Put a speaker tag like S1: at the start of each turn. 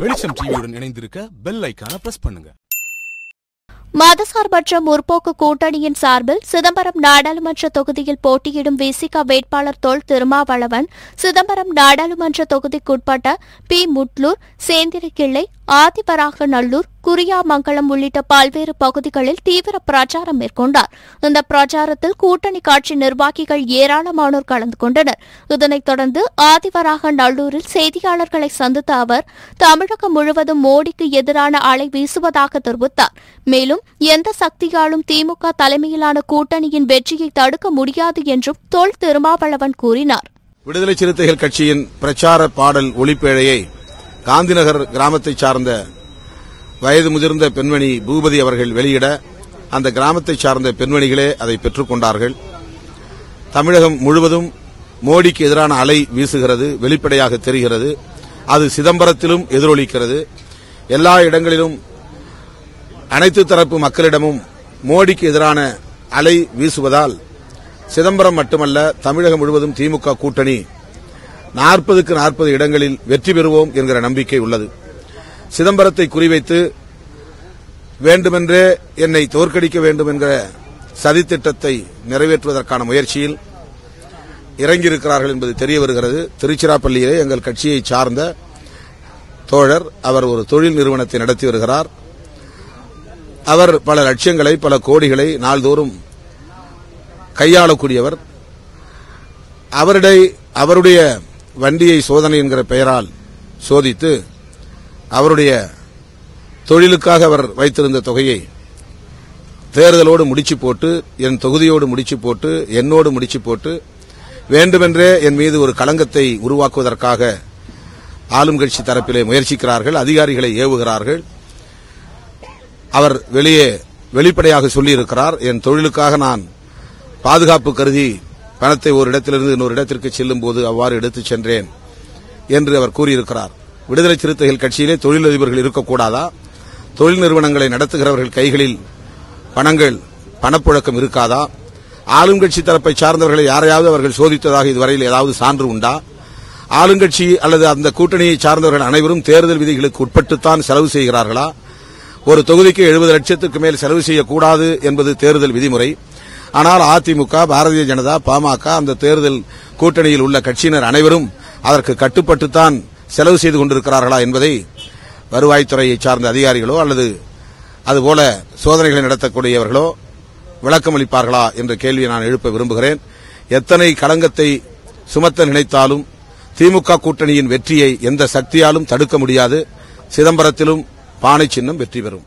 S1: வெளிச்சம் டிவியுடன் இணைந்திருக்க பெல் ஐக்கான பிரஸ் பண்ணுங்க.
S2: மதசார்பற்ற முற்போக்கு கூட்டணியின் சார்பில் சிதம்பரம் நாடாளுமன்ற தொகுதியில் போட்டியிடும் விசிக வேட்பாளர் தொல் திருமாவளவன் சிதம்பரம் நாடாளுமன்ற தொகுதிக்குட்பட்ட பி முட்லூர் சேந்திரிக்கிள்ளை ஆதிபராக நல்லூர் குரியாமங்கலம் உள்ளிட்ட பல்வேறு பகுதிகளில் தீவிர பிரச்சாரம் மேற்கொண்டார். இந்த பிரச்சாரத்தில் கூட்டணி கட்சி நிர்வாகிகள் ஏராளமானோர் கலந்து கொண்டனர். இதனைத் தொடர்ந்து ஆதிவராக நல்லூரில் செய்தியாளர்களை சந்தித்த அவர் தமிழகம் முழுவதும் மோடிக்கு எதிரான அலை வீசுவதாக தெரிவித்தார். மேலும் எந்த சக்தியாலும் திமுக தலைமையிலான கூட்டணியின் வெற்றியை தடுக்க முடியாது என்றும் தொல் திருமாவளவன் கூறினார்.
S3: விடுதலை சிறுத்தைகள் கட்சியின் பிரச்சார பாடல் ஒளிப்பேழையை காந்திநகர் கிராமத்தை சார்ந்த வயது முதிர்ந்த பெண்மணி பூபதி அவர்கள் வெளியிட அந்த கிராமத்தைச் சார்ந்த பெண்மணிகளே அதை பெற்றுக் கொண்டார்கள். தமிழகம் முழுவதும் மோடிக்கு எதிரான அலை வீசுகிறது வெளிப்படையாக தெரிகிறது. அது சிதம்பரத்திலும் எதிரொலிக்கிறது. எல்லா இடங்களிலும் அனைத்து தரப்பு மக்களிடமும் மோடிக்கு எதிரான அலை வீசுவதால் சிதம்பரம் மட்டுமல்ல தமிழகம் முழுவதும் திமுக கூட்டணி நாற்பதுக்கு நாற்பது இடங்களில் வெற்றி பெறுவோம் என்கிற நம்பிக்கை உள்ளது. சிதம்பரத்தை குறிவைத்து வேண்டுமென்றே என்னை தோற்கடிக்க வேண்டும் என்கிற சதித்திட்டத்தை நிறைவேற்றுவதற்கான முயற்சியில் இறங்கியிருக்கிறார்கள் என்பது தெரிய வருகிறது. திருச்சிராப்பள்ளியிலே எங்கள் கட்சியை சார்ந்த தோழர் அவர் ஒரு தொழில் நிறுவனத்தை நடத்தி வருகிறார். அவர் பல லட்சியங்களை பல கோடிகளை நாள்தோறும் கையாளக்கூடியவர். அவருடைய அவருடைய வண்டியை சோதனை என்கிற பெயரால் சோதித்து அவருடைய தொழிலுக்காக அவர் வைத்திருந்த தொகையை தேர்தலோடு முடிச்சு போட்டு என் தொகுதியோடு முடிச்சு போட்டு என்னோடு முடிச்சு போட்டு வேண்டுமென்றே என் மீது ஒரு களங்கத்தை உருவாக்குவதற்காக ஆளும் கட்சி தரப்பிலே முயற்சிக்கிறார்கள் அதிகாரிகளை ஏவுகிறார்கள். அவர் வெளியே வெளிப்படையாக சொல்லியிருக்கிறார் என் தொழிலுக்காக நான் பாதுகாப்பு கருதி பணத்தை ஒரு இடத்திலிருந்து இன்னொரு இடத்திற்கு செல்லும் போது அவ்வாறு எடுத்துச் சென்றேன் என்று அவர் கூறியிருக்கிறார். விடுதலை சிறுத்தைகள் கட்சியிலே தொழிலதிபர்கள் இருக்கக்கூடாதா? தொழில் நிறுவனங்களை நடத்துகிறவர்கள் கைகளில் பணங்கள் பணப்புழக்கம் இருக்காதா? ஆளுங்கட்சி தரப்பை சார்ந்தவர்களை யாரையாவது அவர்கள் சோதித்ததாக இதுவரையில் ஏதாவது சான்று உண்டா? ஆளுங்கட்சி அல்லது அந்த கூட்டணியை சார்ந்தவர்கள் அனைவரும் தேர்தல் விதிகளுக்கு உட்பட்டுத்தான் செலவு செய்கிறார்களா? ஒரு தொகுதிக்கு எழுபது லட்சத்துக்கு மேல் செலவு செய்யக்கூடாது என்பது தேர்தல் விதிமுறை. ஆனால் அதிமுக பாரதிய ஜனதா பாமக அந்த தேர்தல் கூட்டணியில் உள்ள கட்சியினர் அனைவரும் அதற்கு கட்டுப்பட்டுத்தான் செலவு செய்து கொண்டிருக்கிறார்களா என்பதை வருவாய்த்துறையை சார்ந்த அதிகாரிகளோ அல்லது அதுபோல சோதனைகளை நடத்தக்கூடியவர்களோ விளக்கமளிப்பார்களா என்ற கேள்வியை நான் எழுப்ப விரும்புகிறேன். எத்தனை களங்கத்தை சுமத்த நினைத்தாலும் திமுக கூட்டணியின் வெற்றியை எந்த சக்தியாலும் தடுக்க முடியாது. சிதம்பரத்திலும் பானை சின்னம் வெற்றி பெறும்.